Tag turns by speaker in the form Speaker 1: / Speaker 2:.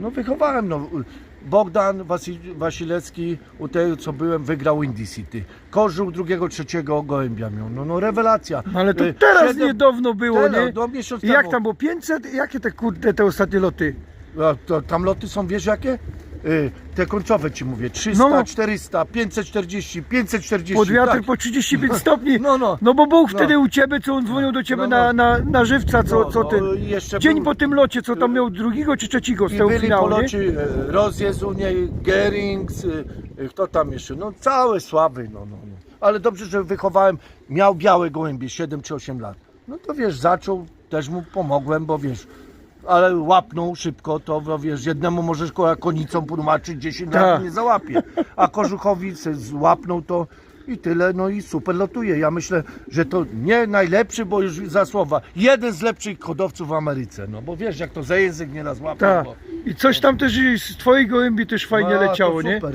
Speaker 1: No wychowałem, no. Bogdan Wasi- Wasilecki, u tego co byłem, wygrał Indy City. Kożuch drugiego, trzeciego gołębia miał. No, no rewelacja.
Speaker 2: No ale to
Speaker 1: Y,
Speaker 2: teraz
Speaker 1: siedem-
Speaker 2: niedawno było,
Speaker 1: Teraz,
Speaker 2: nie?
Speaker 1: no, miesiąc
Speaker 2: I jak
Speaker 1: temu.
Speaker 2: tam było? 500? Jakie te kurde, te ostatnie loty?
Speaker 1: A, to, tam loty są, wiesz jakie? Y, te końcowe ci mówię, 300,
Speaker 2: No.
Speaker 1: 400, 540, 540.
Speaker 2: Pod wiatr
Speaker 1: tak.
Speaker 2: po 35 stopni.
Speaker 1: No, no.
Speaker 2: No bo był
Speaker 1: No.
Speaker 2: wtedy u ciebie, co on dzwonił do ciebie
Speaker 1: No,
Speaker 2: na,
Speaker 1: no.
Speaker 2: na, na żywca, co,
Speaker 1: No,
Speaker 2: co
Speaker 1: no,
Speaker 2: ty.
Speaker 1: jeszcze
Speaker 2: Dzień
Speaker 1: był-
Speaker 2: po tym locie, co tam miał drugiego czy trzeciego z
Speaker 1: I
Speaker 2: tego
Speaker 1: byli
Speaker 2: finału, nie?
Speaker 1: poloci e, Rozjezunie, Gerings, e, e, kto tam jeszcze, no całe sławy, no, no, no. Ale dobrze, że wychowałem, miał białe gołębie, 7 czy 8 lat. No to wiesz, zaczął, też mu pomogłem, bo wiesz, ale łapnął szybko, to no, wiesz, jednemu możesz konicą tłumaczyć, 10
Speaker 2: Tak.
Speaker 1: lat nie załapie, a Kożuchowi se złapnął to i tyle, no i super lotuje. Ja myślę, że to nie najlepszy, bo już za słowa, jeden z lepszych hodowców w Ameryce, no bo wiesz, jak to za język nieraz łapie,
Speaker 2: Tak.
Speaker 1: bo...
Speaker 2: I coś tam też z twojej gołębi też fajnie
Speaker 1: No,
Speaker 2: leciało, nie?